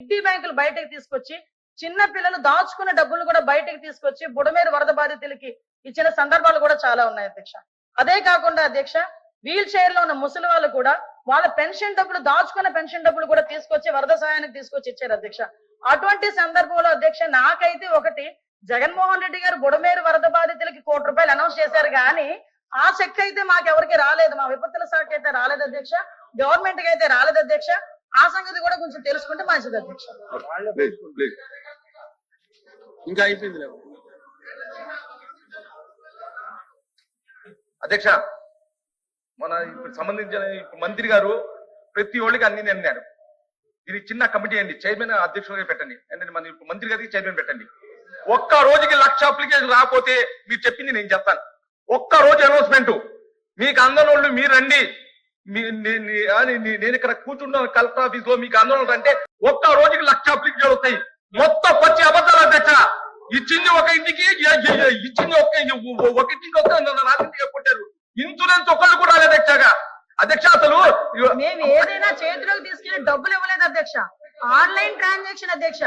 Kidney బ్యాంకులు బయటకు తీసుకొచ్చి చిన్న పిల్లలు దాచుకున్న డబ్బులు కూడా బయటకు తీసుకొచ్చి బుడమేరు వరద బాధితులకి ఇచ్చిన సందర్భాలు కూడా చాలా ఉన్నాయి అధ్యక్ష. అదే కాకుండా అధ్యక్ష వీల్ చైర్లో ఉన్న ముసలి వాళ్ళు కూడా వాళ్ళ పెన్షన్ డబ్బులు దాచుకున్న పెన్షన్ డబ్బులు కూడా తీసుకొచ్చి వరద సహాయానికి తీసుకొచ్చి ఇచ్చారు అధ్యక్ష. అటువంటి సందర్భంలో అధ్యక్ష నాకైతే ఒకటి జగన్మోహన్ రెడ్డి గారు బుడమేరు వరద బాధితులకి కోటి రూపాయలు అనౌన్స్ చేశారు కానీ ఆ చెక్ అయితే మాకెవరికి రాలేదు మా విపత్తుల శాఖ అయితే రాలేదు అధ్యక్ష గవర్నమెంట్కి అయితే రాలేదు అధ్యక్ష. ఆ సంగతి కూడా కొంచెం తెలుసుకుంటే మంచిది అధ్యక్ష ఇంకా అయిపోయింది అధ్యక్ష మన ఇప్పుడు సంబంధించిన మంత్రి గారు ప్రతి ఒళ్ళకి అన్ని అన్నారు ఇది చిన్న కమిటీ అండి చైర్మన్ అధ్యక్షుడిగా పెట్టండి. అంటే మన ఇప్పుడు మంత్రి గారికి చైర్మన్ పెట్టండి. ఒక్క రోజుకి లక్ష అప్లికేషన్ రాకపోతే మీరు చెప్పింది నేను చెప్తాను. ఒక్క రోజు అనౌన్స్మెంట్. మీకు అందరోళ్ళు మీరు రండి. నేను ఇక్కడ కూర్చున్నాను కలెక్టర్ ఆఫీస్లో మీకు అందరూ అంటే ఒక్క రోజుకి లక్ష అప్లికేషన్ వస్తాయి మొత్తం పచ్చి అబద్ధాలు అధ్యక్ష ఇచ్చింది ఒక ఇంటికి ఇచ్చింది ఒక ఒక ఇంటికి ఒక నాలుగింటికి కొట్టారు. ఇన్సూరెన్స్ ఒకళ్ళు కూడా రాలేదు అధ్యక్షగా అధ్యక్ష అసలు మేము ఏదైనా చేతిలోకి తీసుకెళ్ళి డబ్బులు ఇవ్వలేదు అధ్యక్ష. ఆన్లైన్ ట్రాన్సాక్షన్ అధ్యక్ష.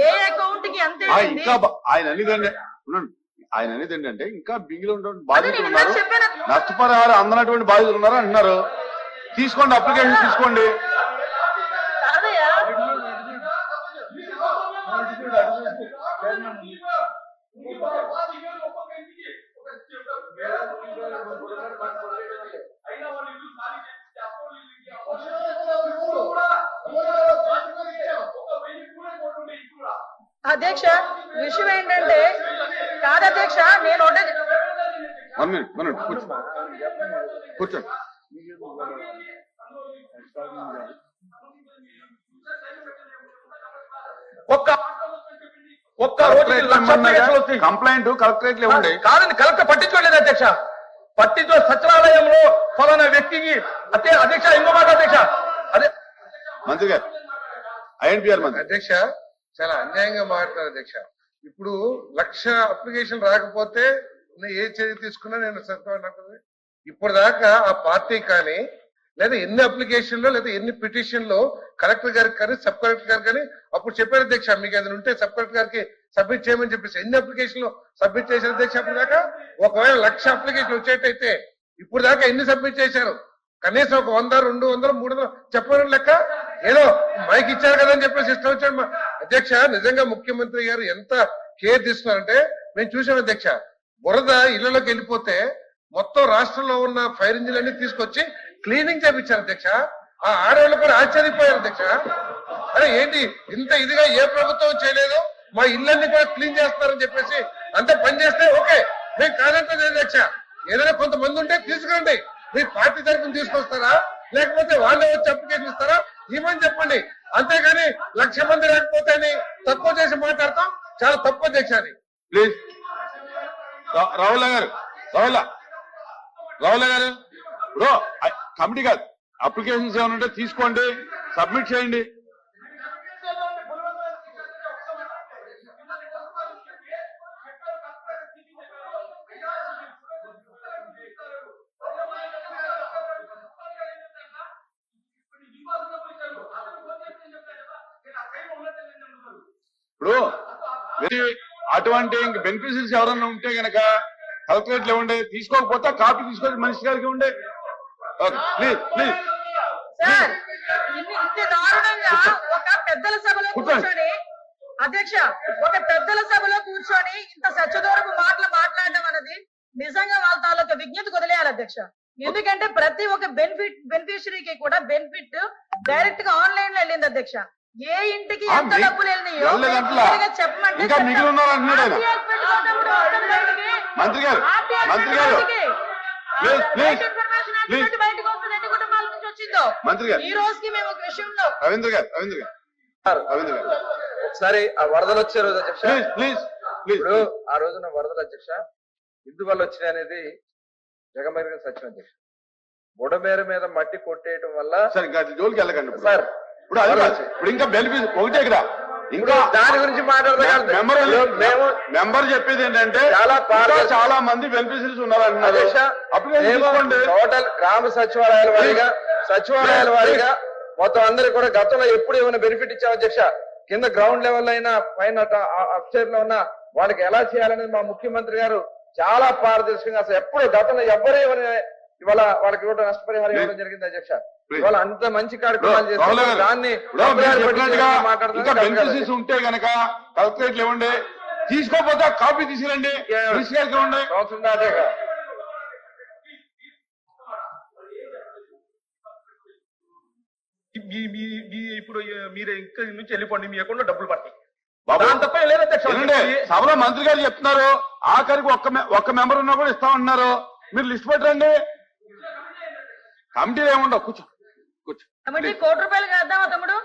ఏ అకౌంట్కి ఎంత ఆయన. ఆయన అనేది ఏంటంటే ఇంకా బింగిలో ఉన్న అదే బాధితులు నేను ఉన్నారు నష్టపరిహారం అందనటువంటి బాధితులు ఉన్నారు అంటున్నారు. తీసుకోండి అప్లికేషన్ తీసుకోండి. అధ్యక్ష విషయం ఏంటంటే కాదు అధ్యక్ష నేను ఒకటే కూర్చోండి ఒక్క కంప్లైంట్ కలెక్టరేట్లో ఇవ్వండి కాదని కలెక్టర్ పట్టించుకోలేదు అధ్యక్ష. పట్టించు సచివాలయంలో ఫలానా వ్యక్తికి అదే అధ్యక్ష ఇంకో మాట అధ్యక్ష. అదే మంత్రి గారు ఐఎన్పిఆర్ మంత్రి అధ్యక్ష చాలా అన్యాయంగా మాట్లాడారు అధ్యక్ష. ఇప్పుడు లక్ష అప్లికేషన్ రాకపోతే నేను ఏ చర్య తీసుకున్నా నేను సత్తాను ఇప్పుడు దాకా ఆ పార్టీ కానీ లేదా ఎన్ని అప్లికేషన్లో లేదా ఎన్ని పిటిషన్లో కలెక్టర్ గారికి కానీ సబ్ కలెక్టర్ గారు కానీ అప్పుడు చెప్పారు అధ్యక్ష మీకు ఏదైనా ఉంటే సబ్ కలెక్టర్ గారికి సబ్మిట్ చేయమని చెప్పేసి. ఎన్ని అప్లికేషన్లు సబ్మిట్ చేశారు అధ్యక్ష అప్పుడు దాకా ఒకవేళ లక్ష అప్లికేషన్ వచ్చేటైతే ఇప్పుడు దాకా ఎన్ని సబ్మిట్ చేశారు? కనీసం ఒక వంద రెండు వందలు మూడు వందలు చెప్పడం లెక్క? ఏదో మైక్ ఇచ్చారు కదా అని చెప్పేసి ఇష్టం వచ్చాడు అధ్యక్ష నిజంగా ముఖ్యమంత్రి గారు ఎంత కేర్ తీసుకున్నారంటే మేము చూసాం అధ్యక్ష బురద ఇళ్ళలోకి వెళ్ళిపోతే మొత్తం రాష్ట్రంలో ఉన్న ఫైర్ ఇంజిన్ అన్ని తీసుకొచ్చి క్లీనింగ్ చేపించారు అధ్యక్ష. ఆ ఆడవాళ్ళు కూడా ఆశ్చర్యపోయారు అధ్యక్ష. అరే ఏంటి ఇంత ఇదిగా ఏ ప్రభుత్వం చేయలేదు? మా ఇళ్ళన్ని కూడా క్లీన్ చేస్తారని చెప్పేసి అంత పని చేస్తే ఓకే మేము కాదంటే అధ్యక్ష. ఏదైనా కొంతమంది ఉంటే తీసుకురండి. మీ పార్టీ తరఫున తీసుకొస్తారా? లేకపోతే వాళ్ళే వచ్చి అప్లికేషన్ ఇస్తారా? ఏమని చెప్పండి. అంతేగాని లక్ష మంది లేకపోతే అని తక్కువ చేసి మాట్లాడతాం. చాలా తక్కువ అధ్యక్ష అది. ప్లీజ్. రావుల గారు రావుల. రావుల గారు? ఇప్పుడు కమిటీ కాదు. అప్లికేషన్స్ ఏమైనా ఉంటే తీసుకోండి. సబ్మిట్ చేయండి. ఇప్పుడు అటువంటి ఇంక బెనిఫిషరీస్ ఎవరైనా ఉంటే గనక కలెక్టరేట్లో ఉండే తీసుకోకపోతే కాపీ తీసుకొని మనిషి గారికి ఉండే. ప్లీజ్ ప్లీజ్ పెద్దల సభలో. కూర్చొని అధ్యక్ష ఒక పెద్దల సభలో కూర్చొని ఇంత సత్యదూరపు మాటలు మాట్లాడడం అనేది నిజంగా వాళ్ళ తాలూకా విజ్ఞతకు వదిలేయాలి అధ్యక్ష. ఎందుకంటే ప్రతి ఒక్క బెనిఫిట్ బెనిఫిషరీకి కూడా బెనిఫిట్ డైరెక్ట్గా ఆన్లైన్లో వెళ్ళింది అధ్యక్ష. ఏ ఇంటికి ఎంత డబ్బులు వెళ్ళినాయో చెప్పమంటే మంత్రి గారు, మంత్రి గారు. బయటికి. Please, ఆ, please, right information act please. తోటి బయటకు వస్తుంది ఎన్ని కుటుంబాల నుంచి వచ్చిందో మంత్రి గారు ఈ రోజుకి మేము ఒక విషయంలో రవీంద్ర గారు రవీంద్ర గారు రవీంద్ర గారు ఒకసారి ఆ వరదలు వచ్చే రోజు అధ్యక్ష ప్లీజ్ ప్లీజ్ ప్లీజ్ ఇప్పుడు ఆ రోజున వరదలు అధ్యక్ష ఎందువల్ల వచ్చినాయి అనేది జగమెరిగిన సత్యం అధ్యక్ష బుడమేర మీద మట్టి కొట్టేయటం వల్ల సార్ ఇంకా అట్లా జోలికి వెళ్ళకండి ఇప్పుడు. సార్ ఇప్పుడు అది కాదు. ఇప్పుడు ఇంకా బెనిఫిట్ ఒకటే ఇక్కడ ఇంకా దాని గురించి మాట్లాడదాం మెంబర్ చెప్పేది ఏంటంటే చాలా చాలా మంది బెనిఫిషరీస్ ఉన్నారు అంటున్నారు అధ్యక్ష అప్లికేషన్ మేము తీసుకోండి. టోటల్ గ్రామ సచివాలయాల వారీగా సచివాలయాల వారీగా మొత్తం అందరికి కూడా గతంలో ఎప్పుడు ఏమైనా బెనిఫిట్ ఇచ్చాం అధ్యక్ష? కింద గ్రౌండ్ లెవెల్ అయినా పైన అప్చైర్లో ఉన్న వాళ్ళకి ఎలా చేయాలనేది మా ముఖ్యమంత్రి గారు చాలా పారదర్శకంగా అసలు ఎప్పుడు గతంలో ఎవరు ఎవరి ఇవాళ వాళ్ళకి ఇవ్వడం నష్టపరిహారం ఇవ్వడం జరిగింది అధ్యక్ష. ఇవాళ అంత మంచి కార్యక్రమాలు చేస్తారు దాన్ని మాట్లాడుతున్నారు ఉంటే గనక కలెక్టరేట్లు ఇవ్వండి తీసుకోపోతే కాపీ ఇవ్వండి సంవత్సరం ఇప్పుడు మీరు ఇంకా నుంచి వెళ్ళిపోండి. మీ అకౌంట్లో డబ్బులు పడతాయి. సభలో మంత్రి గారు చెప్తున్నారు. ఆఖరికి ఒక్క ఒక్క మెంబర్ ఉన్నా కూడా ఇస్తామన్నారు మీరు లిస్ట్ పెట్టండి కమిటీలు ఏముండవు? కూర్చో. కూర్చో. కమిటీ కోటి రూపాయలు వేద్దామా తమ్ముడు?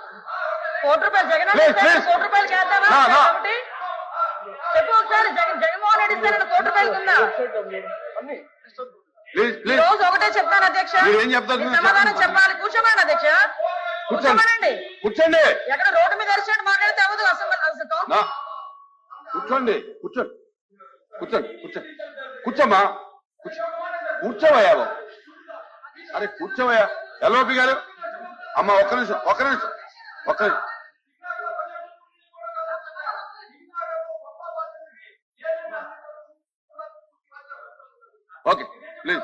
కోటి రూపాయలు జగన్ Please, please. కోటి రూపాయలు వేద్దామా నా, నా. కమిటీ చెప్పు ఒకసారి జగన్ జగన్మోహన్ రెడ్డి ఇస్తారని కోటి రూపాయలు ఉందా? ప్లీజ్ ఈ ప్లీజ్ రోజు ఒకటే చెప్తాను అధ్యక్ష. మీరు ఏం చెప్తారు? మీ సమాధానం చెప్పాలి. కూర్చోమని అధ్యక్ష. కూర్చోమనండి. కూర్చోండి. ఎక్కడ రోడ్డు మీద అరిచినట్టు మాట్లాడితే అవ్వదు అసలు అసలు కౌంట్ నా. కూర్చోండి. కూర్చోండి. కూర్చోండి. కూర్చోండి కూర్చోమ్మా కూర్చో. కూర్చోవయ్యా బాబు. అరే కూర్చోవయ్యా. ఎల్ఓపి గారు. అమ్మ ఒక్క నిమిషం ఒక్క నిమిషం ఒక్క నిమిషం. Okay please.